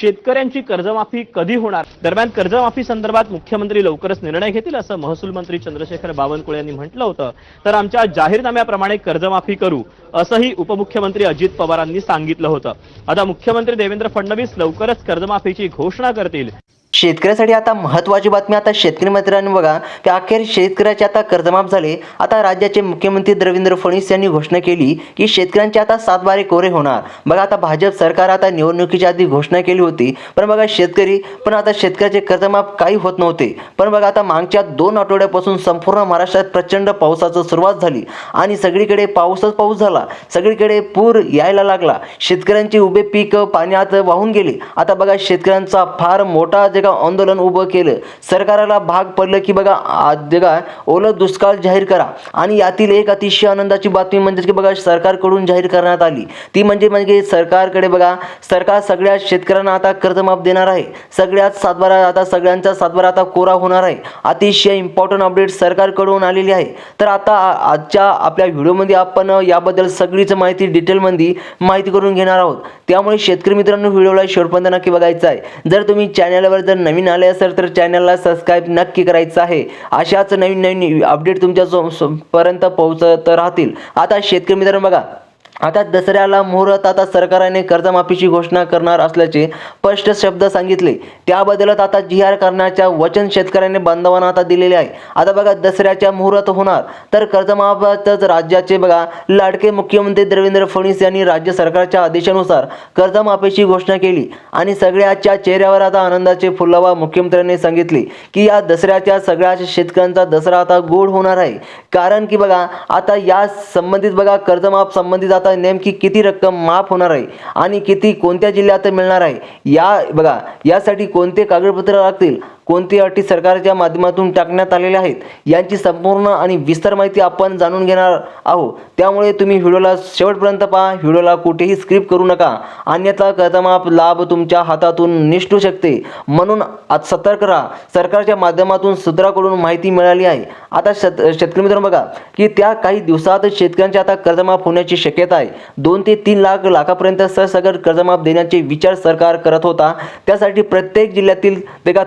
शेतकऱ्यांची कर्जमाफी कधी होणार? दरम्यान कर्जमाफी संदर्भात मुख्यमंत्री लवकरच निर्णय घेतील असं महसूल मंत्री चंद्रशेखर बावनकुळे यांनी म्हटलं होतं. तर आमच्या जाहीरनाम्याप्रमाणे कर्जमाफी करू असंही उपमुख्यमंत्री अजित पवारांनी सांगितलं होतं. आता मुख्यमंत्री देवेंद्र फडणवीस लवकरच कर्जमाफीची घोषणा करतील. शेतकऱ्यासाठी आता महत्त्वाची बातमी आता शेतकरी मित्रांनी बघा की अखेर शेतकऱ्याचे आता कर्जमाफ झाले. आता राज्याचे मुख्यमंत्री देवेंद्र फडणवीस यांनी घोषणा केली की शेतकऱ्यांचे आता सातबारे कोरे होणार. बघा आता भाजप सरकार आता निवडणुकीच्या आधी घोषणा केली होती. पण बघा शेतकरी पण आता शेतकऱ्याचे कर्जमाफ काही होत नव्हते. पण बघा आता मागच्या दोन आठवड्यापासून संपूर्ण महाराष्ट्रात प्रचंड पावसाचं सुरुवात झाली. आणि सगळीकडे पाऊसच पाऊस झाला. सगळीकडे पूर यायला लागला. शेतकऱ्यांचे उभे पीक पाण्यात वाहून गेले. आता बघा शेतकऱ्यांचा फार मोठा जे आंदोलन उभं केलं. सरकारला भाग पडलं की बघा आज ओलं दुष्काळ जाहीर करा. आणि यातील एक अतिशय आनंदाची बातमी म्हणजे की बघा सरकारकडून जाहीर करण्यात आली. ती म्हणजे म्हणजे सरकारकडे बघा सरकार सगळ्या शेतकऱ्यांना आता कर्जमाफ देणार आहे. सगळ्याच सातबारा आता सगळ्यांचा सातबारा आता कोरा होणार आहे. अतिशय इम्पॉर्टंट अपडेट सरकारकडून आलेली आहे. तर आता आजच्या आपल्या व्हिडिओमध्ये आपण याबद्दल सगळीच माहिती डिटेलमध्ये माहिती करून घेणार आहोत. त्यामुळे शेतकरी मित्रांनो व्हिडिओला शेवटपर्यंत नक्की बघायचं आहे. जर तुम्ही चॅनलवर जर नवीन आले असेल तर चॅनलला सबस्क्राईब नक्की करायचं आहे. अशाच नवीन नवीन अपडेट तुमच्या पर्यंत पोहोचत राहतील. आता शेतकरी मित्रांनो बघा आता दसऱ्याला मुहूर्त आता सरकारने कर्जमाफीची घोषणा करणार असल्याचे स्पष्ट शब्द सांगितले. त्याबद्दलच आता जी आर करण्याच्या वचन शेतकऱ्यांनी बांधवांना आता दिलेले आहे. आता बघा दसऱ्याच्या मुहूर्त होणार. तर कर्जमाफातच राज्याचे बघा लाडके मुख्यमंत्री देवेंद्र फडणवीस यांनी राज्य सरकारच्या आदेशानुसार कर्जमाफीची घोषणा केली. आणि सगळ्याच्या चेहऱ्यावर आता आनंदाचे फुलावा मुख्यमंत्र्यांनी सांगितले की या दसऱ्याच्या सगळ्या शेतकऱ्यांचा दसरा आता गोड होणार आहे. कारण की बघा आता या संबंधित बघा कर्जमाफ संबंधित आता नेमकी किती रक्कम माफ होणार आहे आणि किती कोणत्या जिल्ह्यात मिळणार आहे? या बघा यासाठी कोणते कागदपत्र लागतील? कोणती अटी सरकारच्या माध्यमातून टाकण्यात आलेल्या आहेत यांची संपूर्ण आणि विस्तार माहिती आपण जाणून घेणार आहोत. त्यामुळे तुम्ही व्हिडिओला शेवटपर्यंत पहा व्हिडिओला कुठेही स्क्रिप्ट करू नका. अन्यथा कर्जमाफ लाभ तुमच्या हातातून निष्ठू शकते. म्हणून आज सतर्क राहा. सरकारच्या माध्यमातून सूत्राकडून माहिती मिळाली आहे. आता शेत शेतकरी मित्रांनो बघा की त्या काही दिवसात शेतकऱ्यांच्या आता कर्जमाफ होण्याची शक्यता आहे. दोन ते तीन लाख लाखापर्यंत सरसगट कर्जमाफ देण्याचे विचार सरकार करत होता. त्यासाठी प्रत्येक जिल्ह्यातील बेगा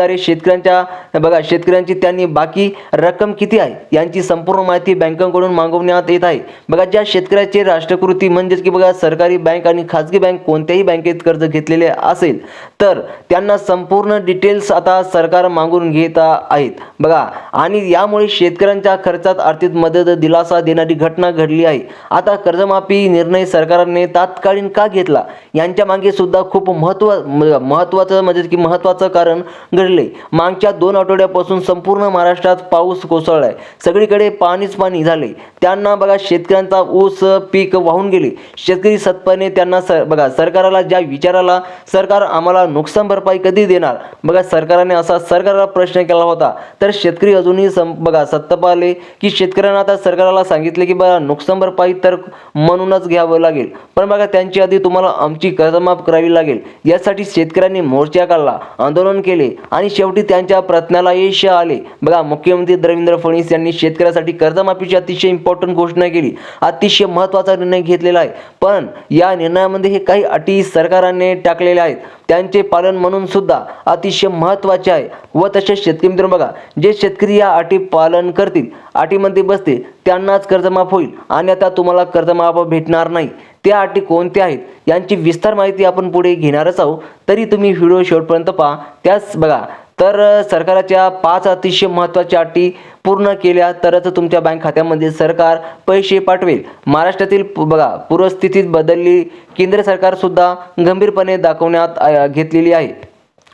थकबाकीदारी शेतकऱ्यांच्या बघा शेतकऱ्यांची त्यांनी बाकी रक्कम किती आहे? यांची संपूर्ण माहिती बँकांकडून मागवण्यात येत आहे. बघा ज्या शेतकऱ्याचे राष्ट्रकृती म्हणजेच की बघा सरकारी बँक आणि खाजगी बँक कोणत्याही बँकेत कर्ज घेतलेले असेल तर त्यांना संपूर्ण डिटेल्स आता सरकार मागून घेत आहेत. बघा आणि यामुळे शेतकऱ्यांच्या खर्चात आर्थिक मदत दिलासा देणारी घटना घडली आहे. आता कर्जमाफी निर्णय सरकारने तात्कालीन का घेतला? यांच्या मागे सुद्धा खूप महत्त्व म- महत्वाचं म्हणजे की महत्वाचं कारण घडले मागच्या दोन आठवड्यापासून संपूर्ण महाराष्ट्रात पाऊस कोसळलाय. सगळीकडे पाणीच पाणी झाले त्यांना बघा शेतकऱ्यांचा ऊस पीक वाहून गेले. शेतकरी सत्पने त्यांना स बघा सरकारला ज्या विचाराला सरकार आम्हाला नुकसान भरपाई कधी देणार? बघा सरकारने असा सरकारला प्रश्न केला होता. तर शेतकरी अजूनही सं बघा सत्ता पाहिले की शेतकऱ्यांना आता सरकारला सांगितले की बघा नुकसान भरपाई तर म्हणूनच घ्यावं लागेल. पण बघा त्यांची आधी तुम्हाला आमची कर्जमाफ करावी लागेल. यासाठी शेतकऱ्यांनी मोर्चा काढला आंदोलन केले आणि शेवटी त्यांच्या प्रयत्नाला यश आले. बघा मुख्यमंत्री देवेंद्र फडणवीस यांनी शेतकऱ्यासाठी कर्जमाफीची अतिशय इम्पॉर्टंट घोषणा केली. अतिशय महत्त्वाचा निर्णय घेतलेला आहे. पण या निर्णयामध्ये हे काही अटी सरकारने टाकलेल्या आहेत. त्यांचे पालन म्हणून सुद्धा अतिशय महत्त्वाचे आहे. व तसेच शेतकरी मित्र बघा जे शेतकरी या अटी पालन करतील अटीमध्ये बसतील त्यांनाच कर्जमाफ होईल आणि आता तुम्हाला कर्जमाफ भेटणार नाही. त्या अटी कोणत्या आहेत यांची विस्तार माहिती आपण पुढे घेणारच आहोत. तरी तुम्ही व्हिडिओ शेवटपर्यंत पहा. त्याच बघा तर सरकारच्या पाच अतिशय महत्त्वाच्या अटी पूर्ण केल्या तरच तुमच्या बँक खात्यामध्ये सरकार पैसे पाठवेल. महाराष्ट्रातील बघा पूरस्थितीत बदलली. केंद्र सरकारसुद्धा गंभीरपणे दाखवण्यात घेतलेली आहे.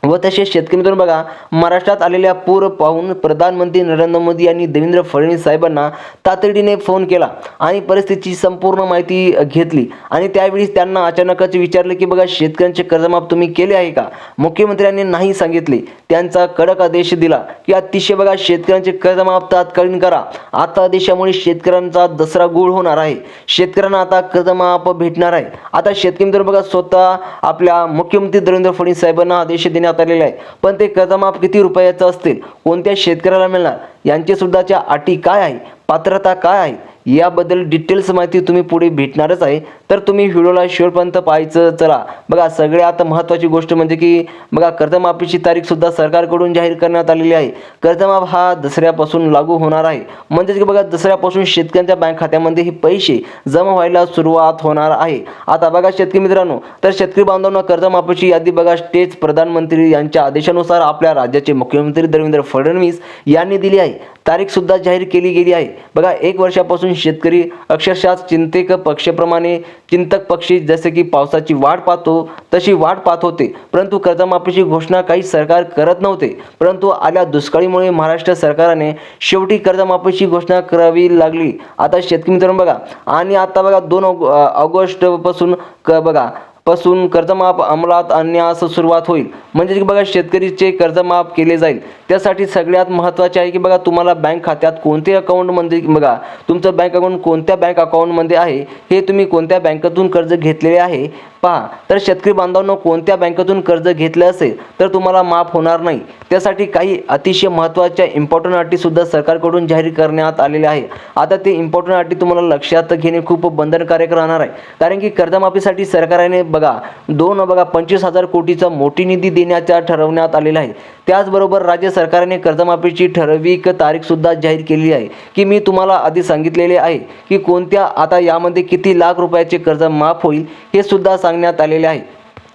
व तसेच शेतकरी मित्रांनो बघा महाराष्ट्रात आलेल्या पूर पाहून प्रधानमंत्री नरेंद्र मोदी यांनी देवेंद्र फडणवीस साहेबांना तातडीने फोन केला आणि परिस्थितीची संपूर्ण माहिती घेतली. आणि त्यावेळी त्यांना अचानकच विचारले की बघा शेतकऱ्यांचे कर्जमाफ तुम्ही केले आहे का? मुख्यमंत्र्यांनी नाही सांगितले. त्यांचा कडक आदेश दिला की अतिशय बघा शेतकऱ्यांचे कर्जमाफ तात्कालीन करा. आता आदेशामुळे शेतकऱ्यांचा दसरा गुळ होणार आहे. शेतकऱ्यांना आता कर्जमाफ भेटणार आहे. आता शेतकरी मित्र बघा स्वतः आपल्या मुख्यमंत्री देवेंद्र फडणवीस साहेबांना आदेश देण्यात आलेले आहे. पण ते कर्जमाफ किती रुपयाचं असतील? कोणत्या शेतकऱ्याला मिळणार? यांचे सुद्धाच्या अटी काय आहे पात्रता काय आहे याबद्दल डिटेल्स माहिती तुम्ही पुढे भेटणारच आहे. तर तुम्ही व्हिडिओला शेवटपर्यंत पाहायचं चला. बघा सगळ्यात महत्त्वाची गोष्ट म्हणजे की बघा कर्जमाफीची तारीखसुद्धा सरकारकडून जाहीर करण्यात आलेली आहे. कर्जमाफ हा दसऱ्यापासून लागू होणार आहे. म्हणजेच की बघा दसऱ्यापासून शेतकऱ्यांच्या बँक खात्यामध्ये हे पैसे जमा व्हायला सुरुवात होणार आहे. आता बघा शेतकरी मित्रांनो तर शेतकरी बांधवांना कर्जमाफीची यादी बघा स्टेट प्रधानमंत्री यांच्या आदेशानुसार आपल्या राज्याचे मुख्यमंत्री देवेंद्र फडणवीस यांनी दिली आहे. तारीख सुद्धा जाहीर केली गेली आहे. बघा एक वर्षापासून शेतकरी अक्षरशः चिंतेक पक्षप्रमाणे चिंतक पक्षी जसे की पावसाची वाट पाहतो तशी वाट पाहत होते. परंतु कर्जमाफीची घोषणा काही सरकार करत नव्हते. परंतु आल्या दुष्काळीमुळे महाराष्ट्र सरकारने शेवटी कर्जमाफीची घोषणा करावी लागली. आता शेतकरी मित्रांनो बघा. आणि आता बघा दोन ऑग- ऑगस्टपासून क बघा पासून कर्जमाफ अंमलात आणण्यास सुरुवात होईल. म्हणजे की बघा शेतकरीचे कर्जमाफ केले जाईल. त्यासाठी सगळ्यात महत्त्वाचे आहे की बघा तुम्हाला बँक खात्यात कोणते अकाउंटमध्ये बघा तुमचं बँक अकाउंट कोणत्या बँक अकाउंटमध्ये आहे हे तुम्ही कोणत्या बँकेतून कर्ज घेतलेले आहे पहा. तर शेतकरी बांधवांनो कोणत्या बँकेतून कर्ज घेतलं असेल तर तुम्हाला माफ होणार नाही. त्यासाठी काही अतिशय महत्त्वाच्या इम्पॉर्टंट अटीसुद्धा सरकारकडून जाहीर करण्यात आलेल्या आहे आता ते इम्पॉर्टंट अटी तुम्हाला लक्षात घेणे खूप बंधनकारक राहणार आहे. कारण की कर्जमाफीसाठी सरकारने बघा दोन बघा पंचवीस हजार कोटीचा मोठी निधी देण्याचा ठरवण्यात आलेला आहे. त्याचबरोबर राज्य सरकारने कर्जमाफीची ठराविक तारीखसुद्धा जाहीर केली आहे की मी तुम्हाला आधी सांगितलेले आहे की कोणत्या आता यामध्ये किती लाख रुपयाचे कर्ज माफ होईल हे सुद्धा सांगण्यात आलेले आहे.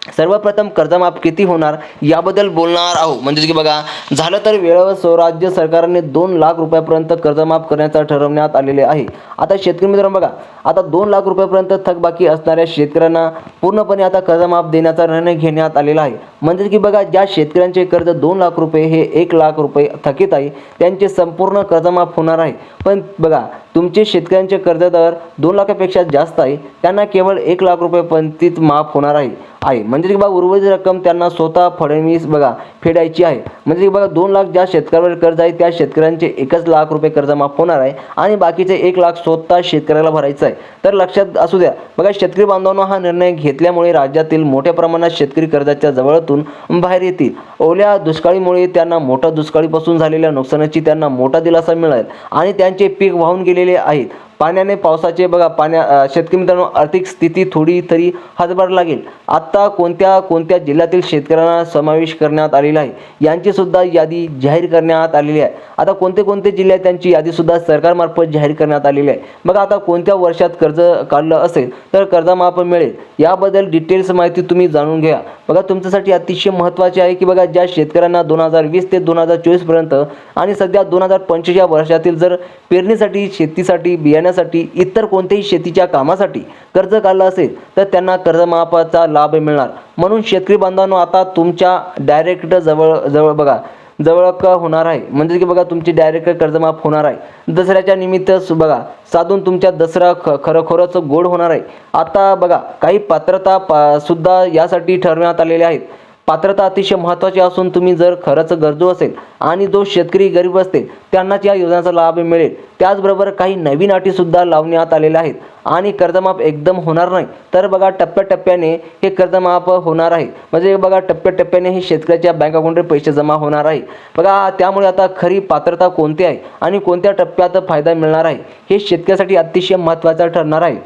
सर्वप्रथम कर्जमाफ किती होणार याबद्दल बोलणार आहोत. म्हणजे की बघा झालं तर वेळेवर स्वराज्य सरकारने दोन लाख रुपयापर्यंत कर्जमाफ करण्याचा ठरवण्यात आलेले आहे. आता शेतकरी मित्रांनो बघा आता दोन लाख रुपयापर्यंत थकबाकी असणाऱ्या शेतकऱ्यांना पूर्णपणे आता कर्जमाफ देण्याचा निर्णय घेण्यात आलेला आहे. म्हणजे की बघा ज्या शेतकऱ्यांचे कर्ज दोन लाख रुपये हे एक लाख रुपये थकीत आहे त्यांचे संपूर्ण कर्जमाफ होणार आहे. पण बघा तुमचे शेतकऱ्यांचे कर्जदार दोन लाखापेक्षा जास्त आहे त्यांना केवळ एक लाख रुपयेपर्यंत माफ होणार आहे. आहे. म्हणजे की बघा उर्वरित रक्कम त्यांना स्वतः फडणवीस बघा फेडायची आहे. म्हणजे की बघा दोन लाख ज्या शेतकऱ्यावर कर्ज आहे त्या शेतकऱ्यांचे एकच लाख रुपये कर्ज माफ होणार आहे आणि बाकीचे एक लाख स्वतः शेतकऱ्याला भरायचं आहे. तर लक्षात असू द्या बघा शेतकरी बांधवांना हा निर्णय घेतल्यामुळे राज्यातील मोठ्या प्रमाणात शेतकरी कर्जाच्या जवळतून बाहेर येतील. ओल्या दुष्काळीमुळे त्यांना मोठ्या दुष्काळीपासून झालेल्या नुकसानाची त्यांना मोठा दिलासा मिळेल आणि त्यांचे पीक वाहून गेले गेलेले आहेत. पाण्याने पावसाचे बघा पाण्या शेतकरी मित्रांनो आर्थिक स्थिती थोडी तरी हातभार लागेल. आत्ता कोणत्या कोणत्या जिल्ह्यातील शेतकऱ्यांना समावेश करण्यात आलेला आहे? यांची सुद्धा यादी जाहीर करण्यात आलेली आहे. आता कोणते कोणते जिल्हे त्यांची यादीसुद्धा सरकारमार्फत जाहीर करण्यात आलेली आहे? बघा आता कोणत्या वर्षात कर्ज काढलं असेल तर कर्जमाफ मिळेल. याबद्दल डिटेल्स माहिती तुम्ही जाणून घ्या. बघा तुमच्यासाठी अतिशय महत्त्वाचे आहे की बघा ज्या शेतकऱ्यांना दोन हजार वीस ते दोन हजार चोवीसपर्यंत आणि सध्या दोन हजार पंचवीस या वर्षातील जर पेरणीसाठी शेतीसाठी करण्यासाठी इतर कोणत्याही शेतीच्या कामासाठी कर्ज काढलं असेल तर त्यांना कर्जमाफाचा लाभ मिळणार. म्हणून शेतकरी बांधवांनो आता तुमच्या डायरेक्ट जवळ जवळ बघा जवळ होणार आहे? म्हणजे की बघा तुमची डायरेक्ट कर्जमाफ होणार आहे. दसऱ्याच्या निमित्त बघा साधून तुमच्या दसरा ख खरोखरच गोड होणार आहे. आता बघा काही पात्रता पा सुद्धा यासाठी ठरवण्यात आलेल्या आहेत. पात्रता अतिशय महत्त्वाची असून तुम्ही जर खरंच गरजू असेल आणि जो शेतकरी गरीब असतील त्यांनाच या योजनेचा लाभ मिळेल. त्याचबरोबर काही नवीन अटीसुद्धा लावण्यात आलेल्या आहेत. आणि कर्जमाफ एकदम होणार नाही. तर बघा टप्प्याटप्प्याने हे कर्जमाफ होणार आहे. म्हणजे बघा टप्प्याटप्प्याने हे शेतकऱ्याच्या बँक अकाउंटवर पैसे जमा होणार आहे. बघा त्यामुळे आता खरी पात्रता कोणती आहे आणि कोणत्या टप्प्यात फायदा मिळणार आहे हे शेतकऱ्यासाठी अतिशय महत्त्वाचं ठरणार आहे.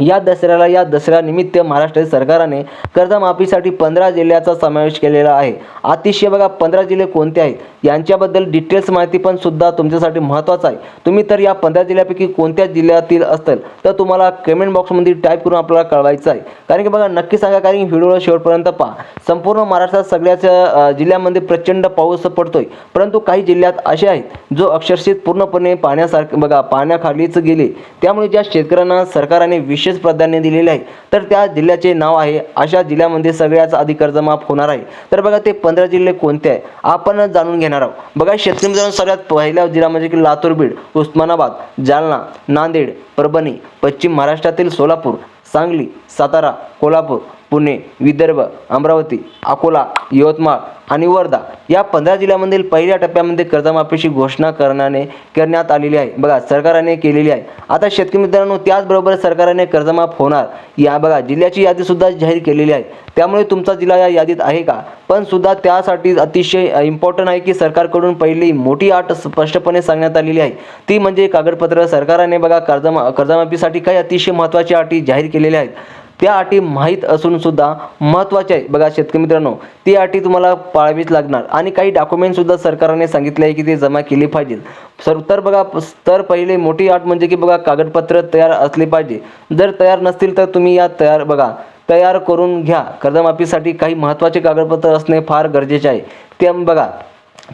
या दसऱ्याला या दसऱ्यानिमित्त महाराष्ट्र सरकारने कर्जमाफीसाठी पंधरा जिल्ह्याचा समावेश केलेला आहे. अतिशय बघा पंधरा जिल्हे कोणते आहेत? यांच्याबद्दल डिटेल्स माहिती पण सुद्धा तुमच्यासाठी महत्त्वाचं आहे. तुम्ही तर या पंधरा जिल्ह्यापैकी कोणत्या जिल्ह्यातील असतील तर तुम्हाला कमेंट बॉक्समध्ये टाईप करून आपल्याला कळवायचं आहे. कारण की बघा नक्की सांगा कारण की व्हिडिओला शेवटपर्यंत पहा. संपूर्ण महाराष्ट्रात सगळ्याच जिल्ह्यामध्ये प्रचंड पाऊस पडतोय. परंतु काही जिल्ह्यात असे आहेत जो अक्षरशः पूर्णपणे पाण्यासारखे बघा पाण्याखालीच गेले. त्यामुळे ज्या शेतकऱ्यांना सरकारने विशेष प्राधान्य दिलेले आहे. तर त्या जिल्ह्याचे नाव आहे. अशा जिल्ह्यामध्ये सगळ्याच आधी कर्जमाफ होणार आहे. तर बघा ते पंधरा जिल्हे कोणते आहे? आपण जाणून घेणार आहोत. बघा शेतकरी मित्रांनो सगळ्यात पहिल्या जिल्हा म्हणजे की लातूर बीड उस्मानाबाद जालना नांदेड परभणी पश्चिम महाराष्ट्रातील सोलापूर सांगली सातारा कोल्हापूर. पुणे विदर्भ अमरावती अकोला यवतमाळ आणि वर्धा या पंधरा जिल्ह्यामधील पहिल्या टप्प्यामध्ये कर्जमाफीची घोषणा करण्याने करण्यात आलेली आहे. बघा सरकारने केलेली आहे. आता शेतकरी मित्रांनो त्याचबरोबर सरकारने कर्जमाफ होणार. या बघा जिल्ह्याची यादीसुद्धा जाहीर केलेली आहे. त्यामुळे तुमचा जिल्हा या यादीत आहे का? पण सुद्धा त्यासाठी अतिशय इम्पॉर्टंट आहे की सरकारकडून पहिली मोठी अट स्पष्टपणे सांगण्यात आलेली आहे. ती म्हणजे कागदपत्र. सरकारने बघा कर्जमा कर्जमाफीसाठी काही अतिशय महत्त्वाच्या अटी जाहीर केलेल्या आहेत. त्या अटी माहीत असून सुद्धा महत्त्वाच्या आहे. बघा शेतकरी मित्रांनो ती अटी तुम्हाला पाळावीच लागणार. आणि काही डॉक्युमेंट सुद्धा सरकारने सांगितले आहे की ते जमा केली पाहिजेत सर तर बघा तर पहिले मोठी अट म्हणजे की बघा कागदपत्र तयार असली पाहिजे. जर तयार नसतील तर तुम्ही या तयार बघा तयार करून घ्या. कर्जमाफीसाठी काही महत्त्वाचे कागदपत्र असणे फार गरजेचे आहे. ते बघा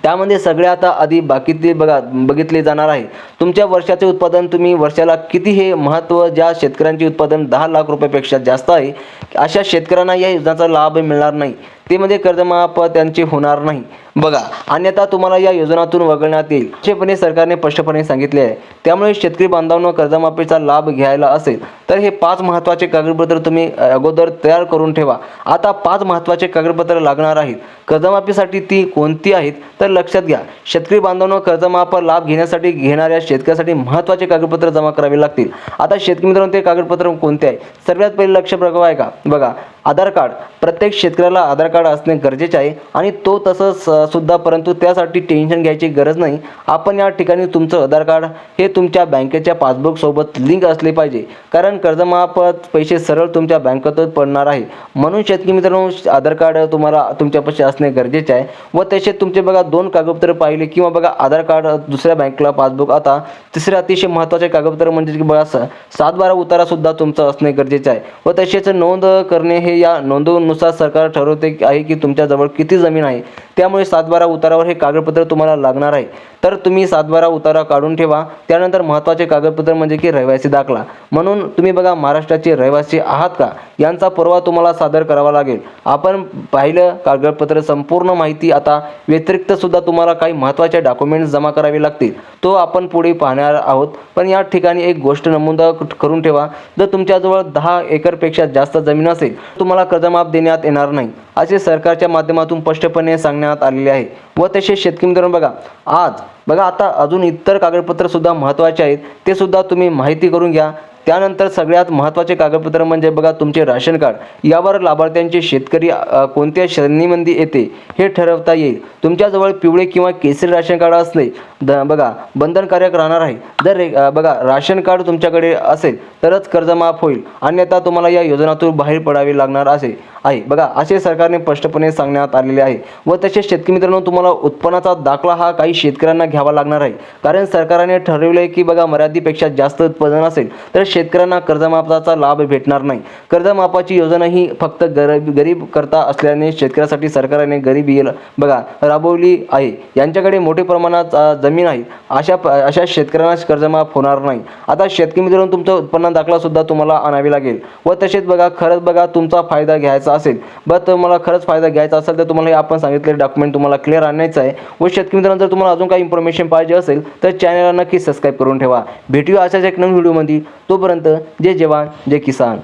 त्यामध्ये सगळ्यात आधी बाकीचे बघा बघितले जाणार आहे. तुमच्या वर्षाचे उत्पादन तुम्ही वर्षाला किती हे महत्त्व ज्या शेतकऱ्यांचे उत्पादन दहा लाख रुपयापेक्षा जास्त आहे अशा शेतकऱ्यांना या योजनेचा लाभ मिळणार नाही. ते म्हणजे कर्जमाफ त्यांचे होणार नाही. बघा अन्यथा तुम्हाला या योजनातून वगळण्यात येईल. स्पष्टपणे सरकारने स्पष्टपणे सांगितले आहे त्यामुळे शेतकरी बांधवांना कर्जमाफीचा लाभ घ्यायला असेल तर हे पाच महत्त्वाचे कागदपत्र तुम्ही अगोदर तयार करून ठेवा. आता पाच महत्त्वाचे कागदपत्र लागणार आहेत. कर्जमाफीसाठी ती कोणती आहेत तर लक्षात घ्या. शेतकरी बांधवांना कर्जमाफ लाभ घेण्यासाठी घेणाऱ्या शेतकऱ्यासाठी महत्त्वाचे कागदपत्र जमा करावे लागतील. आता शेतकरी मित्रांनो ते कागदपत्र कोणते आहे? सर्वात पहिले लक्ष प्रभाव आहे का? बघा आधार कार्ड. प्रत्येक शेतकऱ्याला आधार कार्ड असणे गरजेचे आहे आणि तो तसंच स- सुद्धा परंतु त्यासाठी टेन्शन घ्यायची गरज नाही. आपण या ठिकाणी तुमचं आधार कार्ड हे तुमच्या बँकेच्या पासबुकसोबत लिंक असले पाहिजे. कारण कर्जमाफत पैसे सरळ तुमच्या बँकेतच पडणार आहे. म्हणून शेतकरी मित्रांनो आधार कार्ड तुम्हाला तुमच्यापाशी असणे गरजेचे आहे. व तसे तुमचे बघा दोन कागदपत्र पाहिले किंवा बघा आधार कार्ड दुसऱ्या बँकेला पासबुक. आता तिसरे अतिशय महत्त्वाचे कागदपत्र म्हणजे की बघा स- सात बारा उतारासुद्धा तुमचं असणे गरजेचे आहे. व तसेच नोंद करणे हे या नोंदीनुसार सरकार ठरवते आहे की तुमच्याजवळ किती जमीन आहे? त्यामुळे सातबारा उतारावर हे कागदपत्र तुम्हाला लागणार आहे. तर तुम्ही सातबारा उतारा काढून ठेवा. त्यानंतर महत्त्वाचे कागदपत्र म्हणजे की रहिवासी दाखला. म्हणून तुम्ही बघा महाराष्ट्राचे रहिवासी आहात का? यांचा पुरावा तुम्हाला सादर करावा लागेल. आपण पाहिलं कागदपत्र संपूर्ण माहिती आता व्यतिरिक्त सुद्धा तुम्हाला काही महत्त्वाचे डॉक्युमेंट्स जमा करावे लागतील. तो आपण पुढे पाहणार आहोत. पण या ठिकाणी एक गोष्ट नमूद करून ठेवा. जर तुमच्याजवळ दहा एकरपेक्षा जास्त जमीन असेल तुम्हाला कर्जमाफ देण्यात येणार नाही. असे सरकारच्या माध्यमातून स्पष्टपणे सांगण्यात आलेले आहे. व तसे शेतकरी मित्रांनो बघा आज बघा आता अजून इतर कागदपत्र सुद्धा महत्त्वाचे आहेत. ते सुद्धा तुम्ही माहिती करून घ्या. त्यानंतर सगळ्यात महत्त्वाचे कागदपत्र म्हणजे बघा तुमचे राशन कार्ड. यावर लाभार्थ्यांचे शेतकरी कोणत्या श्रेणीमध्ये येते हे ठरवता येईल. तुमच्याजवळ पिवळे किंवा केसरी राशन कार्ड असले द बघा बंधनकारक राहणार आहे. जर रे- बघा राशन कार्ड तुमच्याकडे असेल तरच कर्जमाफ होईल. अन्यथा तुम्हाला या योजनातून बाहेर पडावे लागणार असे आहे. बघा असे सरकारने स्पष्टपणे सांगण्यात आलेले आहे. व तसेच शेतकरी मित्रांनो तुम्हाला उत्पन्नाचा दाखला हा काही शेतकऱ्यांना घ्यावा लागणार आहे. कारण सरकारने ठरवले आहे की बघा मर्यादेपेक्षा जास्त उत्पादन असेल तर शेतकऱ्यांना कर्जमाफाचा लाभ भेटणार नाही. कर्जमाफाची योजना ही फक्त गरीब गरीब करता असल्याने शेतकऱ्यासाठी सरकारने गरीब येईल बघा राबवली आहे. यांच्याकडे मोठ्या प्रमाणात जमीन आहे. अशा अशा शेतकऱ्यांना कर्जमाफ होणार नाही. आता शेतकरी मित्रांनो तुमचा उत्पन्न दाखला सुद्धा तुम्हाला आणावे लागेल. व तसेच बघा खरंच बघा तुमचा फायदा घ्यायचा असेल. बरं तुम्हाला खरंच फायदा घ्यायचा असेल तर तुम्हाला हे आपण सांगितलेले डॉक्युमेंट तुम्हाला क्लिअर आणायचं आहे. व शेतकरी मित्रांनो जर तुम्हाला अजून काही इन्फॉर्मेशन पाहिजे असेल तर चॅनलला नक्की सबस्क्राईब करून ठेवा. भेटूया अशाच एक नवीन व्हिडिओमध्ये तोपर्यंत जय जवान जय किसान.